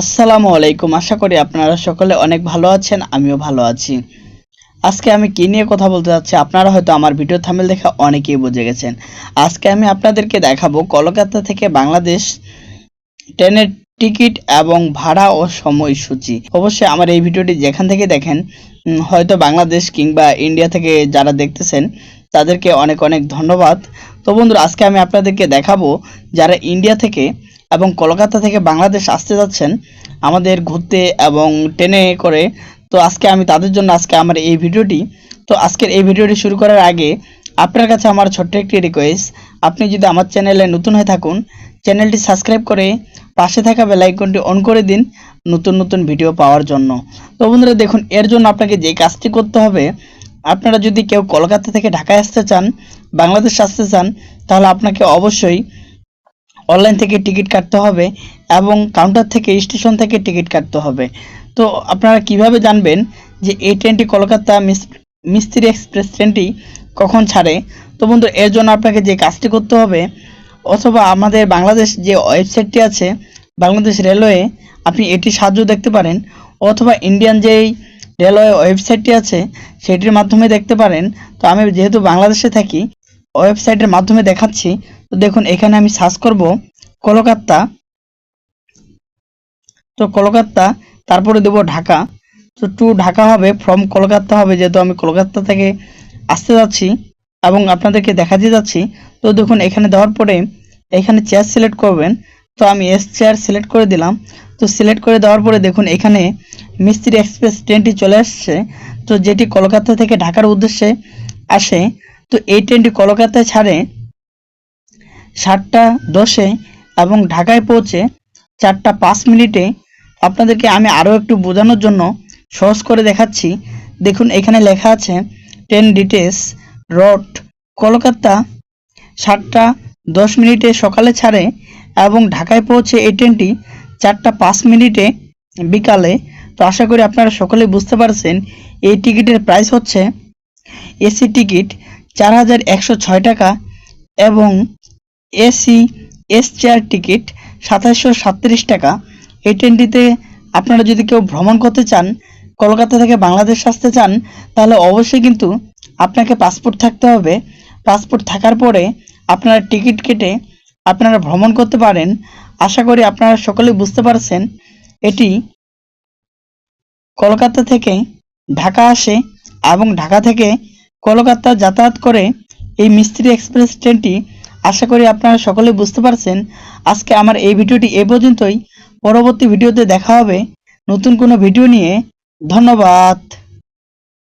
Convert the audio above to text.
আসসালামু আলাইকুম। আশা করি আপনারা সকলে অনেক ভালো আছেন, আমিও ভালো আছি। আজকে আমি কি নিয়ে কথা বলতে যাচ্ছি আপনারা হয়তো আমার ভিডিও থামেল দেখে অনেকেই বুঝে গেছেন। আজকে আমি আপনাদেরকে দেখাবো কলকাতা থেকে বাংলাদেশ ট্রেনের টিকিট এবং ভাড়া ও সময়সূচি। অবশ্যই আমার এই ভিডিওটি যেখান থেকে দেখেন হয়তো বাংলাদেশ কিংবা ইন্ডিয়া থেকে যারা দেখতেছেন, তাদেরকে অনেক অনেক ধন্যবাদ। তো বন্ধুরা, আজকে আমি আপনাদেরকে দেখাবো যারা ইন্ডিয়া থেকে এবং কলকাতা থেকে বাংলাদেশ আসতে যাচ্ছেন আমাদের ঘুরতে এবং ট্রেনে করে। তো আজকে আমি তাদের জন্য আজকে আমার এই ভিডিওটি। তো আজকের এই ভিডিওটি শুরু করার আগে আপনার কাছে আমার ছোট্ট একটি রিকোয়েস্ট আপনি যদি আমার চ্যানেলে নতুন হয়ে থাকুন, চ্যানেলটি সাবস্ক্রাইব করে পাশে থাকা বেল আইকনটি অন করে দিন নতুন নতুন ভিডিও পাওয়ার জন্য। তো বন্ধুরা, দেখুন, এর জন্য আপনাকে যে কাজটি করতে হবে, আপনারা যদি কেউ কলকাতা থেকে ঢাকায় আসতে চান, বাংলাদেশ আসতে চান, তাহলে আপনাকে অবশ্যই অনলাইন থেকে টিকিট কাটতে হবে এবং কাউন্টার থেকে স্টেশন থেকে টিকিট কাটতে হবে। তো আপনারা কীভাবে জানবেন যে এই ট্রেনটি কলকাতা মিস- মিস্ত্রি এক্সপ্রেস ট্রেনটি কখন ছাড়ে? তো বন্ধু, এর জন্য আপনাকে যে কাজটি করতে হবে, অথবা আমাদের বাংলাদেশ যে ওয়েবসাইটটি আছে, বাংলাদেশ রেলওয়ে আপনি এটি সাহায্য দেখতে পারেন, অথবা ইন্ডিয়ান যেই রেলওয়ে ওয়েবসাইটটি আছে, সেটির মাধ্যমে দেখতে পারেন। তো আমি যেহেতু বাংলাদেশে থাকি ওয়েবসাইটের মাধ্যমে দেখাচ্ছি। তো দেখুন, এখানে আমি সার্চ করব কলকাতা। তো কলকাতা, তারপরে দেব ঢাকা। তো টু ঢাকা হবে ফ্রম কলকাতা হবে, যেহেতু আমি কলকাতা থেকে আসতে যাচ্ছি এবং আপনাদেরকে দেখাতে যাচ্ছি। তো দেখুন, এখানে দেওয়ার পরে এখানে চেয়ার সিলেক্ট করবেন। তো আমি এস চেয়ার সিলেক্ট করে দিলাম। তো সিলেক্ট করে দেওয়ার পরে দেখুন, এখানে মিস্ত্রি এক্সপ্রেস ট্রেনটি চলে আসছে। তো যেটি কলকাতা থেকে ঢাকার উদ্দেশ্যে আসে তো এই ট্রেনটি কলকাতায় ছাড়ে সাতটা দশে এবং ঢাকায় পৌঁছে চারটা পাঁচ মিনিটে। আপনাদেরকে আমি আরও একটু বোঝানোর জন্য সহজ করে দেখাচ্ছি। দেখুন, এখানে লেখা আছে ট্রেন ডিটেলস রোড কলকাতা, সাতটা দশ মিনিটে সকালে ছাড়ে এবং ঢাকায় পৌঁছে এই ট্রেনটি চারটা পাঁচ মিনিটে বিকালে। তো আশা করি আপনারা সকলে বুঝতে পারছেন, এই টিকিটের প্রাইস হচ্ছে এসি টিকিট চার হাজার একশো ছয় টাকা এবং এসি, এস চেয়ার টিকিট সাতাশশো সাতত্রিশ টাকা। এই ট্রেনটিতে আপনারা যদি কেউ ভ্রমণ করতে চান, কলকাতা থেকে বাংলাদেশ আসতে চান, তাহলে অবশ্যই কিন্তু আপনাকে পাসপোর্ট থাকতে হবে। পাসপোর্ট থাকার পরে আপনারা টিকিট কেটে আপনারা ভ্রমণ করতে পারেন। আশা করি আপনারা সকলেই বুঝতে পারছেন, এটি কলকাতা থেকে ঢাকা আসে এবং ঢাকা থেকে কলকাতা যাতায়াত করে এই মিস্ত্রি এক্সপ্রেস ট্রেনটি আশা করি আপনারা সকলে বুঝতে পারছেন। আজকে আমার এই ভিডিওটি এ পর্যন্তই। পরবর্তী ভিডিওতে দেখা হবে। নতুন কোনো ভিডিও নিয়ে। ধন্যবাদ।